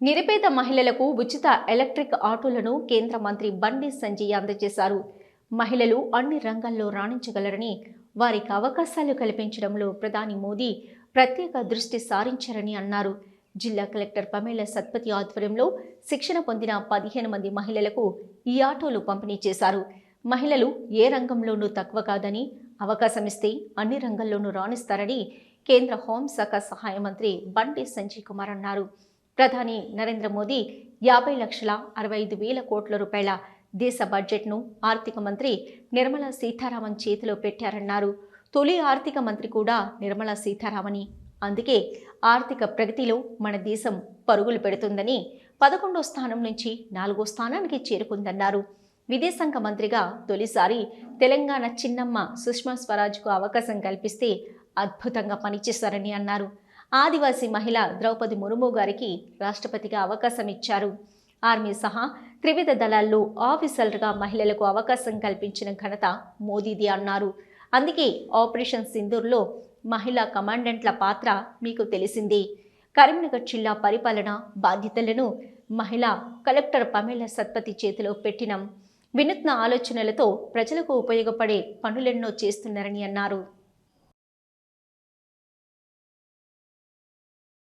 నిరుపేద మహిళలకు ఉచిత ఎలక్ట్రిక్ ఆటోలను కేంద్ర మంత్రి బండి సంజయ్ అందజేశారు. మహిళలు అన్ని రంగాల్లో రాణించగలరని వారికి అవకాశాలు కల్పించడంలో ప్రధాని మోదీ ప్రత్యేక దృష్టి సారించారని అన్నారు. జిల్లా కలెక్టర్ పమేల సత్పతి ఆధ్వర్యంలో శిక్షణ పొందిన పదిహేను మంది మహిళలకు ఈ ఆటోలు పంపిణీ చేశారు. మహిళలు ఏ రంగంలోనూ తక్కువ కాదని అవకాశం ఇస్తే అన్ని రంగాల్లోనూ రాణిస్తారని కేంద్ర హోంశాఖ సహాయ మంత్రి బండి సంజయ్ కుమార్ అన్నారు. ప్రధాని నరేంద్ర మోదీ యాభై లక్షల అరవై ఐదు వేల కోట్ల రూపాయల దేశ బడ్జెట్ను ఆర్థిక మంత్రి నిర్మలా సీతారామన్ చేతిలో పెట్టారన్నారు. తొలి ఆర్థిక మంత్రి కూడా నిర్మలా సీతారామని. అందుకే ఆర్థిక ప్రగతిలో మన దేశం పరుగులు పెడుతుందని పదకొండో స్థానం నుంచి నాలుగో స్థానానికి చేరుకుందన్నారు. విదేశాంగ మంత్రిగా తొలిసారి తెలంగాణ చిన్నమ్మ సుష్మా స్వరాజ్కు అవకాశం కల్పిస్తే అద్భుతంగా పనిచేశారని అన్నారు. ఆదివాసీ మహిళ ద్రౌపది ముర్ము గారికి రాష్ట్రపతిగా అవకాశం ఇచ్చారు. ఆర్మీ సహా త్రివిధ దళాల్లో ఆఫీసర్గా మహిళలకు అవకాశం కల్పించిన ఘనత మోదీది అన్నారు. అందుకే ఆపరేషన్ సింధూర్లో మహిళా కమాండెంట్ల పాత్ర మీకు తెలిసింది. కరీంనగర్ జిల్లా పరిపాలన బాధ్యతలను మహిళా కలెక్టర్ పమేల సత్పతి చేతిలో పెట్టినం. వినూత్న ఆలోచనలతో ప్రజలకు ఉపయోగపడే పనులెన్నో చేస్తున్నారని అన్నారు.